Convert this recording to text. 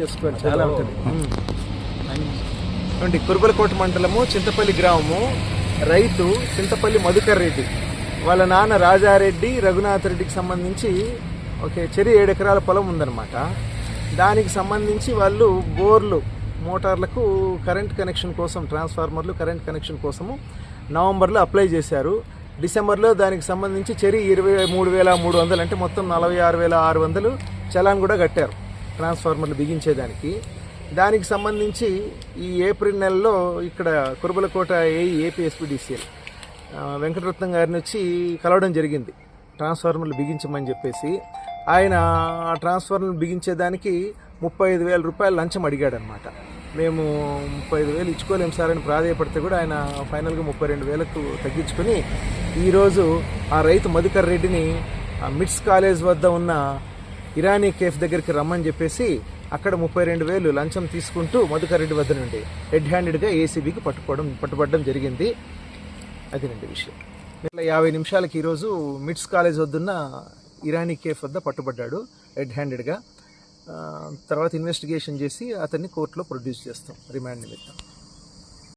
తెలుసుకోవాలి చాలా ఉంటుంది. చూడండి కురుబలకోట మండలము చింతపల్లి గ్రామము రైతు చింతపల్లి మధుకర్ రెడ్డి. వాళ్ళ నాన్న రాజారెడ్డి రఘునాథ్ రెడ్డికి సంబంధించి ఓకే చెరి ఏడు ఎకరాల పొలం ఉందన్నమాట. దానికి సంబంధించి వాళ్ళు బోర్లు మోటార్లకు కరెంట్ కనెక్షన్ కోసం ట్రాన్స్ఫార్మర్లు కరెంట్ కనెక్షన్ కోసము నవంబర్లో అప్లై చేశారు. డిసెంబర్లో దానికి సంబంధించి చెరి ఇరవై మూడు వేల మూడు వందలు అంటే మొత్తం నలభై ఆరు వేల ఆరు వందలు చలాన్ కూడా కట్టారు. ట్రాన్స్ఫార్మర్లు బిగించేదానికి. దానికి సంబంధించి ఈ ఏప్రిల్ నెలలో ఇక్కడ కురుబలకోట ఏఈ ఏపీఎస్పీడీసీఎల్ వెంకటరత్నం గారిని వచ్చి కలవడం జరిగింది. ట్రాన్స్ఫార్మర్లు బిగించమని చెప్పేసి ఆయన ఆ ట్రాన్స్ఫార్మర్లు బిగించేదానికి ముప్పై ఐదు వేల రూపాయలు లంచం అడిగాడనమాట. మేము ముప్పై ఐదు వేలు ఇచ్చుకోలేము సార్ అని ప్రాధాయపడితే కూడా ఆయన ఫైనల్గా ముప్పై రెండు వేలకు తగ్గించుకొని ఈరోజు ఆ రైతు మధుకర్ రెడ్డిని మిడ్స్ మిట్స్ కాలేజ్ వద్ద ఉన్న ఇరానీ కేఫ్ దగ్గరికి రమ్మని చెప్పేసి అక్కడ ముప్పై రెండు వేలు లంచం తీసుకుంటూ మధుకరెడ్డి వద్ద నుండి రెడ్ హ్యాండెడ్గా ఏసీబీకి పట్టుకోవడం పట్టుబడడం జరిగింది. అదేనండి విషయం ఇట్లా యాభై నిమిషాలకి ఈరోజు మిడ్స్ కాలేజ్ వద్దున్న ఇరానీ కేఫ్ వద్ద పట్టుబడ్డాడు రెడ్ హ్యాండెడ్గా. తర్వాత ఇన్వెస్టిగేషన్ చేసి అతన్ని కోర్టులో ప్రొడ్యూస్ చేస్తాం రిమాండ్ నిమిత్తం.